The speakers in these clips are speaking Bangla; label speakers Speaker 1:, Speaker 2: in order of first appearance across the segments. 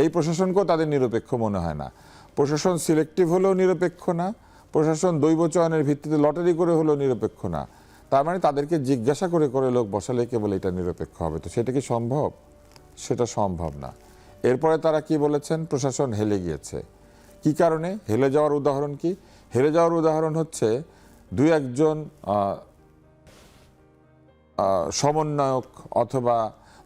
Speaker 1: এই প্রশাসনকেও তাদের নিরপেক্ষ মনে হয় না। প্রশাসন সিলেক্টিভ হলেও নিরপেক্ষ না, প্রশাসন দৈব চয়নের ভিত্তিতে লটারি করে হলেও নিরপেক্ষ না। তার মানে তাদেরকে জিজ্ঞাসা করে করে লোক বসালে কেবল এটা নিরপেক্ষ হবে। তো সেটা কি সম্ভব? সেটা সম্ভব না। এরপরে তারা কি বলেছেন? প্রশাসন হেলে গিয়েছে। কি কারণে? হেলে যাওয়ার উদাহরণ কি? হেলে যাওয়ার উদাহরণ হচ্ছে দুই একজন সমন্বয়ক অথবা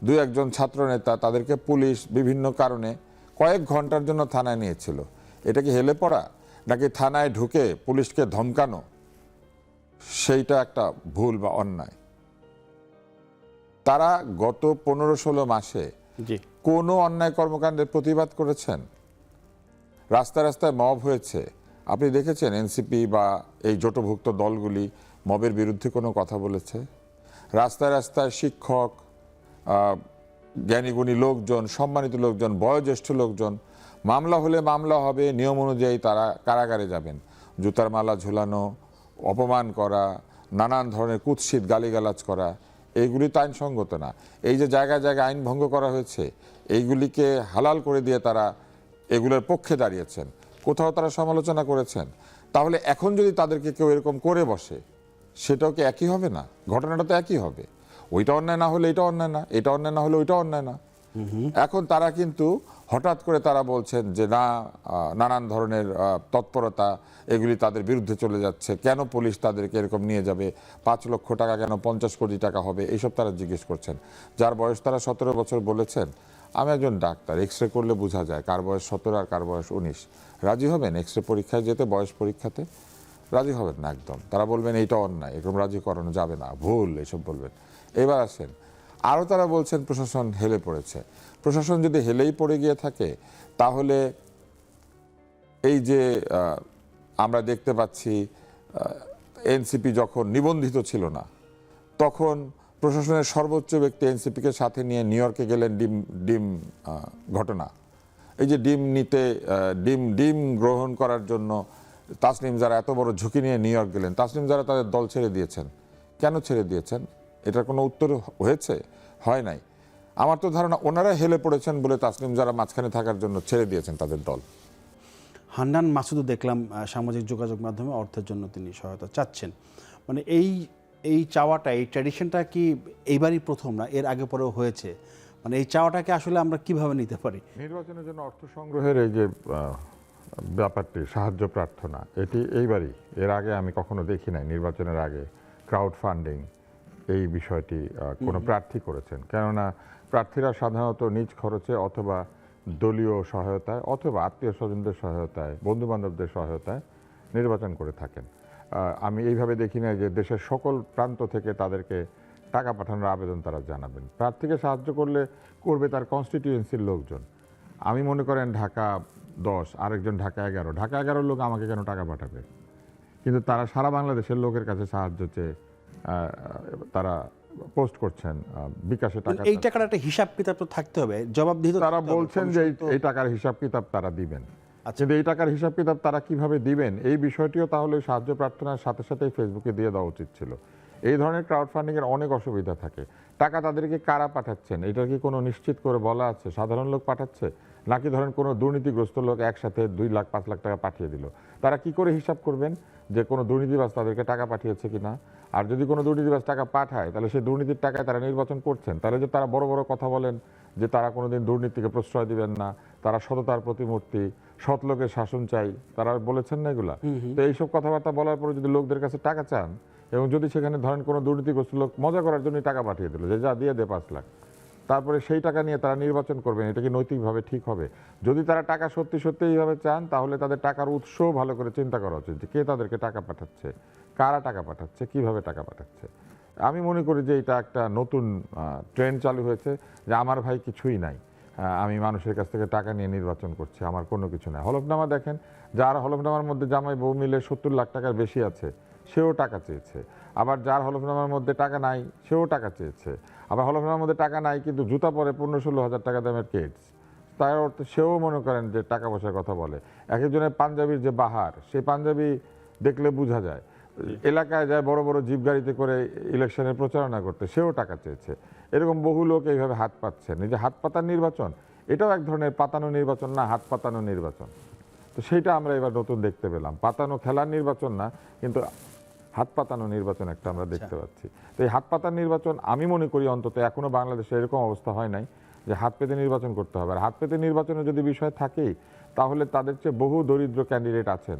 Speaker 1: দুই একজন ছাত্রনেতা তাদেরকে পুলিশ বিভিন্ন কারণে কয়েক ঘণ্টার জন্য থানায় নিয়েছিল। এটা কি হেলে পড়া? নাকি থানায় ঢুকে পুলিশকে ধমকানো? সেইটা একটা ভুল বা অন্যায়। তারা গত পনেরো ষোলো মাসে কোনো অন্যায় কর্মকাণ্ডের প্রতিবাদ করেছেন? রাস্তায় রাস্তায় মব হয়েছে। আপনি দেখেছেন এনসিপি বা এই জোটভুক্ত দলগুলি মবের বিরুদ্ধে কোনো কথা বলেছে? রাস্তায় রাস্তায় শিক্ষক জ্ঞানীগুণী লোকজন, সম্মানিত লোকজন, বয়োজ্যেষ্ঠ লোকজন, মামলা হলে মামলা হবে, নিয়ম অনুযায়ী তারা কারাগারে যাবেন। জুতার মালা ঝুলানো, অপমান করা, নানান ধরনের কুৎসিত গালিগালাজ করা, এইগুলি তো আইনসঙ্গত না। এই যে জায়গায় জায়গায় আইন ভঙ্গ করা হয়েছে, এইগুলিকে হালাল করে দিয়ে তারা এগুলোর পক্ষে দাঁড়িয়েছেন। কোথাও তারা সমালোচনা করেছেন। তাহলে এখন যদি তাদেরকে কেউ এরকম করে বসে, সেটাও কি একই হবে না? ঘটনাটা তো একই হবে। ওইটা অন্যায় না হলে এটা অন্যায় না এটা অন্যায় না হলে ওইটা অন্যায় না। এখন তারা কিন্তু হঠাৎ করে তারা বলছেন যে না নানান ধরনের তৎপরতা এগুলি তাদের বিরুদ্ধে চলে যাচ্ছে। কেন পুলিশ তাদেরকে এরকম নিয়ে যাবে? পাঁচ লক্ষ টাকা কেন? পঞ্চাশ কোটি টাকা হবে? এইসব তারা জিজ্ঞেস করছেন। যার বয়স তারা সতেরো বছর বলেছেন। আমি একজন ডাক্তার এক্স রে করলে বোঝা যায় কার বয়স সতেরো আর কার বয়স উনিশ। রাজি হবেন এক্স রে পরীক্ষায় যেতে বয়স পরীক্ষাতে? রাজি হবেন না একদম। তারা বলবেন এইটা অন্যায় এরকম রাজি করানো যাবে না ভুল এসব বলবেন। এবার আসেন। আরও তারা বলছেন প্রশাসন হেলে পড়েছে। প্রশাসন যদি হেলেই পড়ে গিয়ে থাকে, তাহলে এই যে আমরা দেখতে পাচ্ছি এনসিপি যখন নিবন্ধিত ছিল না, তখন প্রশাসনের সর্বোচ্চ ব্যক্তি এনসিপিকে সাথে নিয়ে নিউ ইয়র্কে গেলেন ডিম ডিম ঘটনা। এই যে ডিম নিতে ডিম ডিম গ্রহণ করার জন্য তাসনিম যারা এত বড় ঝুঁকি নিয়ে নিউ ইয়র্ক গেলেন, তাসনিম যারা তাদের দল ছেড়ে দিয়েছেন, কেন ছেড়ে দিয়েছেন? এটার কোনো উত্তর হয়েছে? হয় নাই। আমার তো ধারণা ওনারা হেলে পড়েছেন বলে তাসলিম যারা মাঝখানে থাকার জন্য ছেড়ে দিয়েছেন তাদের দল।
Speaker 2: হান্নান মাসুদও দেখলাম সামাজিক যোগাযোগ মাধ্যমে অর্থের জন্য তিনি সহায়তা চাচ্ছেন। মানে এই এই চাওয়াটা এই ট্র্যাডিশনটা কি এইবারই প্রথম না এর আগে পরেও হয়েছে? মানে এই চাওয়াটাকে আসলে আমরা কীভাবে নিতে পারি?
Speaker 3: নির্বাচনের জন্য অর্থ সংগ্রহের এই যে ব্যাপারটি সাহায্য প্রার্থনা এটি এইবারই। এর আগে আমি কখনো দেখি নাই নির্বাচনের আগে। ক্রাউড ফান্ডিং এই বিষয়টি কোনো প্রার্থী করেছেন। কেননা প্রার্থীরা সাধারণত নিজ খরচে অথবা দলীয় সহায়তায় অথবা আত্মীয় স্বজনদের সহায়তায় বন্ধু বান্ধবদের সহায়তায় নির্বাচন করে থাকেন। আমি এইভাবে দেখি না যে দেশের সকল প্রান্ত থেকে তাদেরকে টাকা পাঠানোর আবেদন তারা জানাবেন। প্রার্থীকে সাহায্য করলে করবে তার কনস্টিটিউয়েন্সির লোকজন। আমি মনে করেন ঢাকা দশ আরেকজন ঢাকা এগারো। ঢাকা এগারো লোক আমাকে কেন টাকা পাঠাবে? কিন্তু তারা সারা বাংলাদেশের লোকের কাছে সাহায্য চেয়ে তারা পোস্ট করছেন বিকাশে টাকা
Speaker 2: এই টাকার একটা হিসাব কিতাব তো থাকতে হবে জবাবদিহিত
Speaker 3: তারা বলছেন যে এই- টাকার হিসাব কিতাব তারা দিবেন।
Speaker 2: আচ্ছা।
Speaker 3: এই টাকার হিসাব কিতাব তারা কীভাবে দিবেন এই বিষয়টিও তাহলে সাহায্য প্রার্থনার সাথে সাথেই ফেসবুকে দিয়ে দেওয়া উচিত ছিল। এই ধরনের ক্রাউড ফান্ডিং এর অনেক অসুবিধা থাকে। টাকা তাদেরকে কারা পাঠাচ্ছেন এটা কি কোনো নিশ্চিত করে বলা আছে? সাধারণ লোক পাঠাচ্ছে? নাকি ধরেন কোনো দুর্নীতিগ্রস্ত লোক একসাথে দুই লাখ পাঁচ লাখ টাকা পাঠিয়ে দিল? তারা কি করে হিসাব করবেন যে কোনো দুর্নীতিবাজ তাদেরকে টাকা পাঠিয়েছে কিনা? আর যদি কোনো দুর্নীতিবাজ টাকা পাঠায় তাহলে সেই দুর্নীতির টাকায় তারা নির্বাচন করছেন। তাহলে যে তারা বড় বড় কথা বলেন যে তারা কোনোদিন দুর্নীতিকে প্রশ্রয় দিবেন না তারা সততার প্রতিমূর্তি সৎ লোকের শাসন চাই তারা বলেছেন না এগুলা? তো এইসব কথাবার্তা বলার পরে যদি লোকদের কাছে টাকা চান এবং যদি সেখানে ধরেন কোনো দুর্নীতিগ্রস্ত লোক মজা করার জন্য টাকা পাঠিয়ে দিল যে যা দিয়ে দে পাঁচ লাখ তারপরে সেই টাকা নিয়ে তারা নির্বাচন করবেন এটা কি নৈতিকভাবে ঠিক হবে? যদি তারা টাকা সত্যি সত্যি এইভাবে চান, তাহলে তাদের টাকার উৎস ভালো করে চিন্তা করা উচিত যে কে তাদেরকে টাকা পাঠাচ্ছে, কারা টাকা পাঠাচ্ছে, কীভাবে টাকা পাঠাচ্ছে। আমি মনে করি যে এটা একটা নতুন ট্রেন্ড চালু হয়েছে যে আমার ভাই কিছুই নাই। আমি মানুষের কাছ থেকে টাকা নিয়ে নির্বাচন করছি, আমার কোনো কিছু নাই। হলফনামা দেখেন, যার হলফনামার মধ্যে জামাই বউ মিলে সত্তর লাখ টাকার বেশি আছে, সেও টাকা চেয়েছে। আবার যার হলফনামার মধ্যে টাকা নাই সেও টাকা চেয়েছে। আবার হলফনামার মধ্যে টাকা নাই কিন্তু জুতা পরে পনেরো ষোলো হাজার টাকা দামের কেটস তার অর্থ সেও মনে করেন যে টাকা পয়সার কথা বলে। এক একজনের পাঞ্জাবির যে বাহার সেই পাঞ্জাবি দেখলে বোঝা যায়। এলাকায় যায় বড় বড় জিপ গাড়িতে করে ইলেকশনের প্রচারণা করতে সেও টাকা চেয়েছে। এরকম বহু লোক এইভাবে হাত পাচ্ছেন এই যে হাত পাতার নির্বাচন এটাও এক ধরনের পাতানো নির্বাচন না হাত পাতানো নির্বাচন। তো সেইটা আমরা এবার নতুন দেখতে পেলাম। পাতানো খেলার নির্বাচন না কিন্তু হাত পাতানো নির্বাচন একটা আমরা দেখতে পাচ্ছি। তো এই হাত পাতার নির্বাচন আমি মনে করি অন্তত এখনও বাংলাদেশে এরকম অবস্থা হয় নাই যে হাত পেতে নির্বাচন করতে হবে। আর হাত পেতে নির্বাচনে যদি বিষয় থাকেই তাহলে তাদের চেয়ে বহু দরিদ্র ক্যান্ডিডেট আছেন।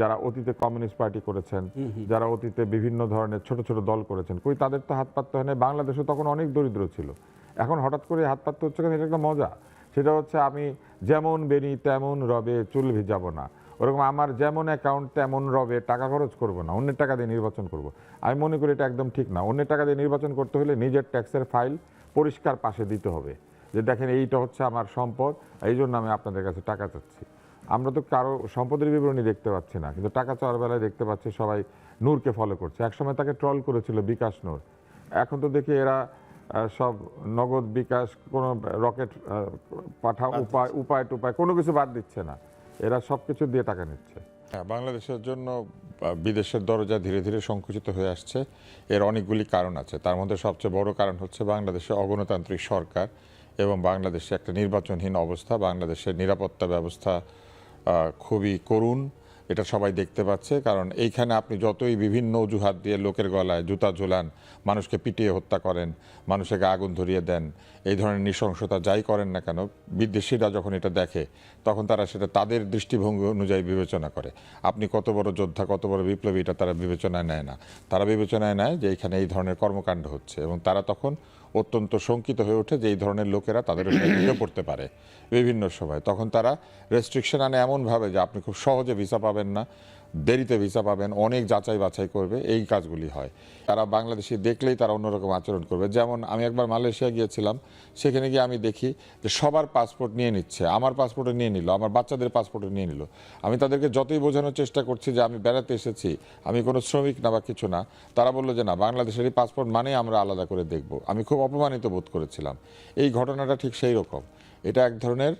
Speaker 3: যারা অতীতে কমিউনিস্ট পার্টি করেছেন যারা অতীতে বিভিন্ন ধরনের ছোট ছোট দল করেছেন। কই তাদের তো হাত পাততে হয় না বাংলাদেশে তখন অনেক দরিদ্র ছিল। এখন হঠাৎ করে হাত পাততে হচ্ছে কেন? এটা একটা মজা। সেটা হচ্ছে আমি যেমন বেরি তেমন রবে চুল ভিজাবো না। ওরকম আমার যেমন অ্যাকাউন্ট তেমন রবে টাকা খরচ করব না অন্যের টাকা দিয়ে নির্বাচন করব। আমি মনে করি এটা একদম ঠিক না। অন্যের টাকা দিয়ে নির্বাচন করতে হলে নিজের ট্যাক্সের ফাইল পরিষ্কার পাশে দিতে হবে। যে দেখেন এইটা হচ্ছে আমার সম্পদ এই জন্য আমি আপনাদের কাছে টাকা চাচ্ছি। আমরা তো কারও সম্পদের বিবরণী দেখতে পাচ্ছি না কিন্তু টাকা চাওয়ার বেলায় দেখতে পাচ্ছি সবাই নূরকে ফলো করছে। একসময় তাকে ট্রল করেছিল বিকাশ নূর। এখন তো দেখি এরা সব নগদ বিকাশ কোনো রকেট পাঠা উপায় উপায় টুপায় কোনো কিছু বাদ দিচ্ছে না। এরা সব কিছু দিয়ে টাকা নিচ্ছে।
Speaker 1: হ্যাঁ বাংলাদেশের জন্য বিদেশের দরজা ধীরে ধীরে সংকুচিত হয়ে আসছে। এর অনেকগুলি কারণ আছে। তার মধ্যে সবচেয়ে বড় কারণ হচ্ছে বাংলাদেশে অগণতান্ত্রিক সরকার এবং বাংলাদেশে একটা নির্বাচনহীন অবস্থা। বাংলাদেশের নিরাপত্তা ব্যবস্থা খুবই করুণ। এটা সবাই দেখতে পাচ্ছে, কারণ এইখানে আপনি যতই বিভিন্ন অজুহাত দিয়ে লোকের গলায় জুতা ঝোলান, মানুষকে পিটিয়ে হত্যা করেন মানুষকে আগুন ধরিয়ে দেন, এই ধরনের নৃশংসতা যাই করেন না কেন বিদেশিরা যখন এটা দেখে, তখন তারা সেটা তাদের দৃষ্টিভঙ্গি অনুযায়ী বিবেচনা করে। আপনি কত বড় যোদ্ধা, কত বড় বিপ্লবী, এটা তারা বিবেচনায় নেয় না। তারা বিবেচনায় নেয় যে এখানে এই ধরনের কর্মকাণ্ড হচ্ছে এবং তারা তখন অত্যন্ত শঙ্কিত হয়ে ওঠে যে এই ধরনের লোকেরা তাদের সাহায্য করতে পড়তে পারে বিভিন্ন সময়। তখন তারা রেস্ট্রিকশন আনে এমনভাবে যে আপনি খুব সহজে ভিসা পাবেন না। দেরিতে ভিসা পাবেন, অনেক যাচাই বাছাই করবে, এই কাজগুলি হয়। তারা বাংলাদেশি দেখলেই তারা অন্যরকম আচরণ করবে। যেমন আমি একবার মালয়েশিয়া গিয়েছিলাম, সেখানে গিয়ে আমি দেখি যে সবার পাসপোর্ট নিয়ে নিচ্ছে, আমার পাসপোর্টও নিয়ে নিল, আমার বাচ্চাদের পাসপোর্টও নিয়ে নিল। আমি তাদেরকে যতই বোঝানোর চেষ্টা করছি যে আমি বেড়াতে এসেছি, আমি কোনো শ্রমিক না বা কিছু না, তারা বলল যে না বাংলাদেশেরই পাসপোর্ট মানে আমরা আলাদা করে দেখব। আমি খুব অপমানিত বোধ করেছিলাম। এই ঘটনাটা ঠিক সেই রকম। এটা এক ধরনের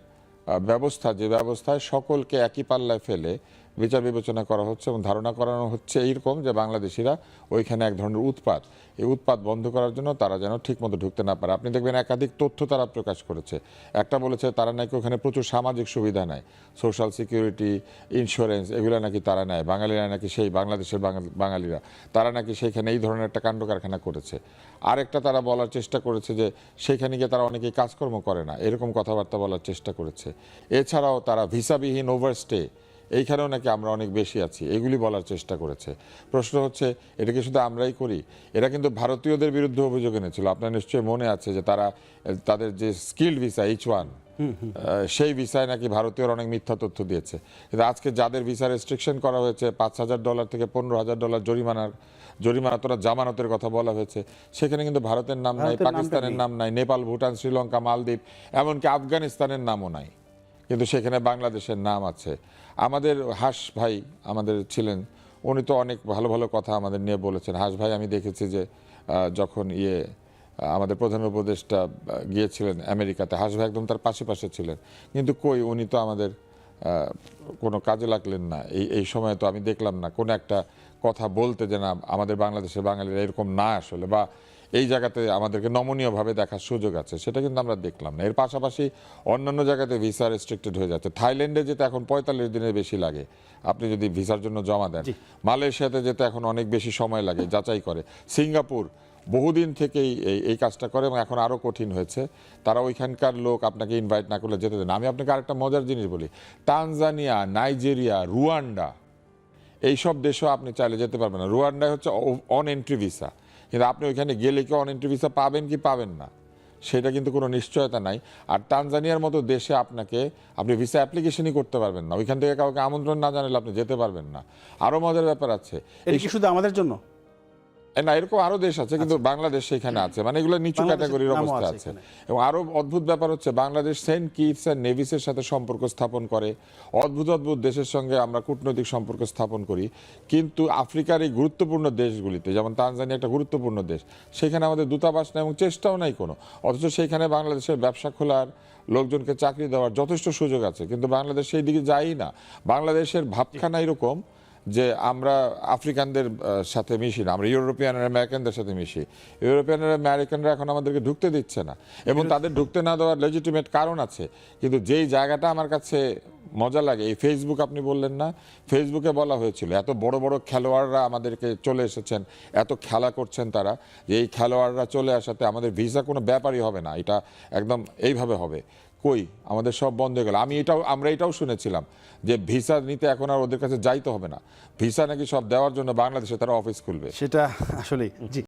Speaker 1: ব্যবস্থা, যে ব্যবস্থায় সকলকে একই পাল্লায় ফেলে বিচার বিবেচনা করা হচ্ছে এবং ধারণা করানো হচ্ছে এইরকম যে বাংলাদেশিরা ওইখানে এক ধরনের উৎপাত। এই উৎপাত বন্ধ করার জন্য তারা যেন ঠিকমতো ঢুকতে না পারে। আপনি দেখবেন একাধিক তথ্য তারা প্রকাশ করেছে। একটা বলেছে, তারা নাকি ওখানে প্রচুর সামাজিক সুবিধা নেয়। সোশ্যাল সিকিউরিটি ইন্স্যুরেন্স এগুলো নাকি তারা নেয়। বাঙালিরা নাকি সেই বাংলাদেশের বাঙাল- বাঙালিরা। তারা নাকি সেইখানে এই ধরনের একটা কাণ্ড কারখানা করেছে। আরেকটা তারা বলার চেষ্টা করেছে যে সেখানে গিয়ে তারা অনেকেই কাজকর্ম করে না। এরকম কথাবার্তা বলার চেষ্টা করেছে। এছাড়াও তারা ভিসাবিহীন ওভারস্টে এইখানেও নাকি আমরা অনেক বেশি আছি এগুলি বলার চেষ্টা করেছে। প্রশ্ন হচ্ছে এটা কি শুধু আমরাই করি? এরা কিন্তু ভারতীয়দের বিরুদ্ধে অভিযোগ এনেছিল। আপনার নিশ্চয়ই মনে আছে যে তারা তাদের যে স্কিল্ড ভিসা এইচ ওয়ান সেই ভিসায় নাকি ভারতীয়র অনেক মিথ্যা তথ্য দিয়েছে। কিন্তু আজকে যাদের ভিসা রেস্ট্রিকশন করা হয়েছে পাঁচ হাজার ডলার থেকে পনেরো হাজার ডলার জরিমানার জরিমানা তোরা জামানতের কথা বলা হয়েছে সেখানে কিন্তু ভারতের নাম নাই পাকিস্তানের নাম নাই নেপাল ভুটান শ্রীলঙ্কা মালদ্বীপ এমনকি আফগানিস্তানের নামও নাই। কিন্তু সেখানে বাংলাদেশের নাম আছে। আমাদের হাস ভাই আমাদের ছিলেন, উনি তো অনেক ভালো ভালো কথা আমাদের নিয়ে বলেছেন। হাস ভাই, আমি দেখেছি যে যখন ইয়ে আমাদের প্রধান উপদেষ্টা গিয়েছিলেন আমেরিকাতে, হাস ভাই একদম তার পাশে পাশে ছিলেন। কিন্তু কই, উনি তো আমাদের কোনো কাজে লাগলেন না। এই এই সময় তো আমি দেখলাম না, কোনো একটা কথা বলতে যে না আমাদের বাংলাদেশের বাঙালিরা এরকম না আসলে, বা এই জায়গাতে আমাদেরকে নমনীয়ভাবে দেখার সুযোগ আছে সেটা কিন্তু আমরা দেখলাম না। এর পাশাপাশি অন্যান্য জায়গাতে ভিসা রেস্ট্রিক্টেড হয়ে যাচ্ছে। থাইল্যান্ডে যেতে এখন পঁয়তাল্লিশ দিনের বেশি লাগে। আপনি যদি ভিসার জন্য জমা দেন। মালয়েশিয়াতে যেতে এখন অনেক বেশি সময় লাগে যাচাই করে। সিঙ্গাপুর বহুদিন থেকেই এই এই কাজটা করে এবং এখন আরও কঠিন হয়েছে। তারা ওইখানকার লোক আপনাকে ইনভাইট না করলে যেতে দেন আমি আপনাকে আরেকটা মজার জিনিস বলি। তানজানিয়া নাইজেরিয়া রুয়ান্ডা এইসব দেশেও আপনি চাইলে যেতে পারবেন না। রুয়ান্ডায় হচ্ছে অন এন্ট্রি ভিসা কিন্তু আপনি ওইখানে গেলে কি অন এন্ট্রি ভিসা পাবেন কি পাবেন না? সেটা কিন্তু কোনো নিশ্চয়তা নাই। আর তানজানিয়ার মতো দেশে আপনাকে, আপনি ভিসা অ্যাপ্লিকেশনই করতে পারবেন না। ওইখান থেকে কাউকে আমন্ত্রণ না জানালে আপনি যেতে পারবেন না। আরও মজার ব্যাপার আছে।
Speaker 2: এই শুধু আমাদের জন্য?
Speaker 1: না এরকম আরও দেশ আছে কিন্তু বাংলাদেশ সেখানে আছে। মানে এগুলো নিচু ক্যাটাগরির অবস্থা
Speaker 2: আছে
Speaker 1: এবং আরও অদ্ভুত ব্যাপার হচ্ছে বাংলাদেশ সেন্ট কিটস অ্যান্ড নেভিসের সাথে সম্পর্ক স্থাপন করে। অদ্ভুত অদ্ভুত দেশের সঙ্গে আমরা কূটনৈতিক সম্পর্ক স্থাপন করি। কিন্তু আফ্রিকার এই গুরুত্বপূর্ণ দেশগুলিতে যেমন তানজানিয়া একটা গুরুত্বপূর্ণ দেশ সেখানে আমাদের দূতাবাস নাই এবং চেষ্টাও নাই কোনো। অথচ সেইখানে বাংলাদেশের ব্যবসা খোলার লোকজনকে চাকরি দেওয়ার যথেষ্ট সুযোগ আছে। কিন্তু বাংলাদেশ সেই দিকে যায়ই না। বাংলাদেশের ভাবখানা এরকম যে আমরা আফ্রিকানদের সাথে মিশি না আমরা ইউরোপিয়ান আর আমেরিকানদের সাথে মিশি। ইউরোপিয়ান আর আমেরিকানরা এখন আমাদেরকে ঢুকতে দিচ্ছে না। এবং তাদের ঢুকতে না দেওয়ার লেজিটিমেট কারণ আছে। কিন্তু যেই জায়গাটা আমার কাছে মজা লাগে এই ফেসবুক আপনি বললেন না ফেসবুকে বলা হয়েছিল এত বড় বড় খেলোয়াড়রা আমাদেরকে চলে এসেছেন এত খেলা করছেন তারা যে এই খেলোয়াড়রা চলে আসাতে আমাদের ভিসা কোনো ব্যাপারই হবে না। এটা একদম এইভাবে হবে। কই? আমাদের সব বন্ধ হয়ে গেল। আমি এটাও, আমরা এটাও শুনেছিলাম যে ভিসা নিতে এখন আর ওদের কাছে যাইতে হবে না। ভিসা নাকি সব দেওয়ার জন্য বাংলাদেশে তারা অফিস খুলবে।
Speaker 2: সেটা আসলে জি।